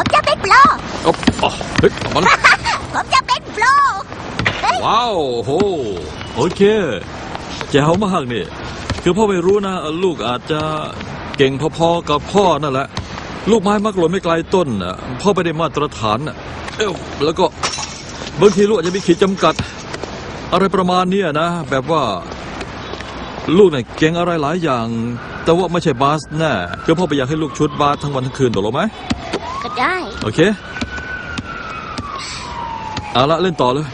ผมจะเป็นโปรอ๊อบอ๋อเฮ้ยเอามันผมจะเป็นโปร ว้าวโหโอเคแจ๋วมากนี่คือพ่อไม่รู้นะ ลูกอาจจะเก่งพอๆกับพ่อนั่นแหละ ลูกไม้มักหล่นไม่ไกลต้นน่ะพ่อไม่ได้มาตรฐานน่ะเอ้าแล้วก็บางทีลูกอาจจะมีขีดจำกัด อะไรประมาณเนี้ยนะ แบบว่า ลูกเนี่ยเก่งอะไรหลายอย่าง แต่ว่าไม่ใช่บาสแน่คือพ่อไปอยากให้ลูกชุดบาสทั้งวันทั้งคืนตกลงไหม ก็ได้ โอเค เอาละเล่นต่อเลย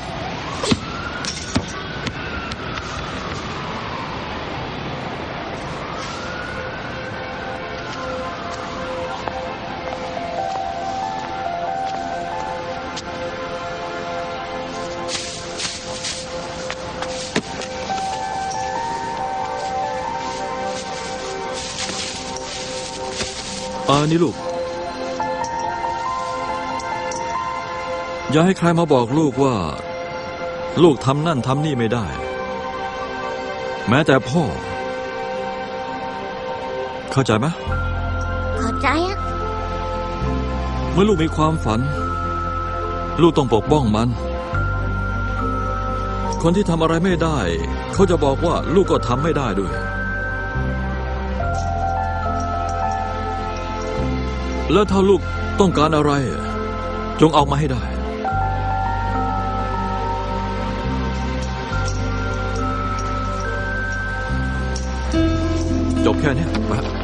อ่านี่ลูก อย่าให้ใครมาบอกลูกว่า ลูกทำนั่นทำนี่ไม่ได้ แม้แต่พ่อ เข้าใจไหมเข้าใจอะเมื่อลูกมีความฝัน ลูกต้องปกป้องมัน คนที่ทำอะไรไม่ได้ เขาจะบอกว่าลูกก็ทำไม่ได้ด้วย แล้วถ้าลูกต้องการอะไร จงเอามาให้ได้ จบแค่เนี้ยไป